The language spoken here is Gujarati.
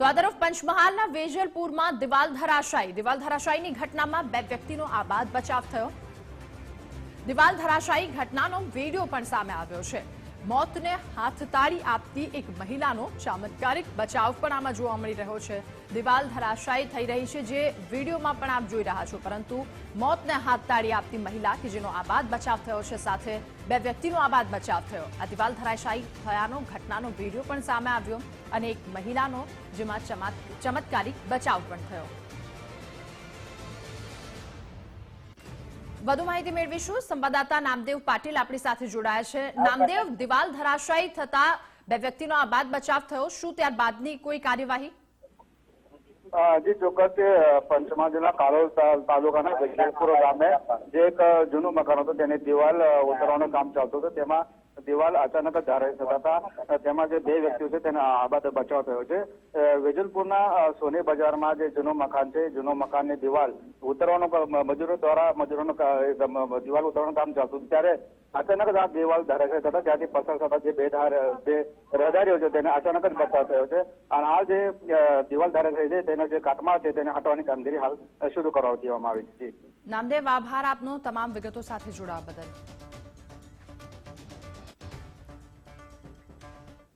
તો આ તરફ પંચમહાલના વેજલપુરમાં દિવાલ ધરાશાયી. દિવાલ ધરાશાયીની ઘટનામાં બે વ્યક્તિનો આબાદ બચાવ થયો. દિવાલ ધરાશાયી ઘટનાનો વીડિયો પણ સામે આવ્યો છે. મોતને હાથતાળી આપતી એક મહિલાનો ચમત્કારિક બચાવ પણ આમાં જોવા મળી રહ્યો છે. દિવાલ ધરાશાયી થઈ રહી છે જે વિડીયોમાં પણ આપ જોઈ રહ્યા છો. પરંતુ મોતને હાથતાળી આપતી મહિલા કે જેનો આબાદ બચાવ થયો છે સાથે બે વ્યક્તિનો આબાદ બચાવ થયો. આ દિવાલ ધરાશાયી થયાનો ઘટનાનો વીડિયો પણ સામે આવ્યો અને એક મહિલાનો જેમાં ચમત- ચમત્કારિક બચાવ પણ થયો. વધુ માહિતી મેળવીશું. સંવાદદાતા નામદેવ પાટીલ આપણી સાથે જોડાયા છે. નામદેવ દિવાલ ધરાશાયી થતા બે વ્યક્તિનો આબાદ બચાવ થયો. શું ત્યારબાદની કોઈ કાર્યવાહી? જી ચોક્કસ. જિલ્લા કાલોલ તાલુકાના વિજયપુર ગામે જે એક જૂનું મકાન હતું. તેની દિવાલ ઉતરવાનું કામ ચાલતું હતું. તેમાં દિવાલ અચાનક જ ધારાઈ થતા હતા. તેમાં જે બે વ્યક્તિઓ છે, તેના આબાદ બચાવ થયો છે. વેજલપુરના સોની બજારમાં જે જૂનું મકાન છે, જૂનું મકાનની દિવાલ ઉતરવાનું મજૂરો દ્વારા મજૂરોનું દિવાલ ઉતરવાનું કામ ચાલતું ત્યારે અચાનક જ આ દિવાલ ધરાશય થતા ત્યાંથી પસાર થતા જે બે ધાર, બે રહેદારીઓ છે, તેને અચાનક જ બચાવ થયો છે. અને આ જે દિવાલ ધરાશય છે, તેનો જે કાટમાળ છે, તેને હટાવવાની કામગીરી હાલ શરૂ કરવા દેવામાં આવી છે. નામદેવ, આભાર આપનો તમામ વિગતો સાથે જોડાવા બદલ.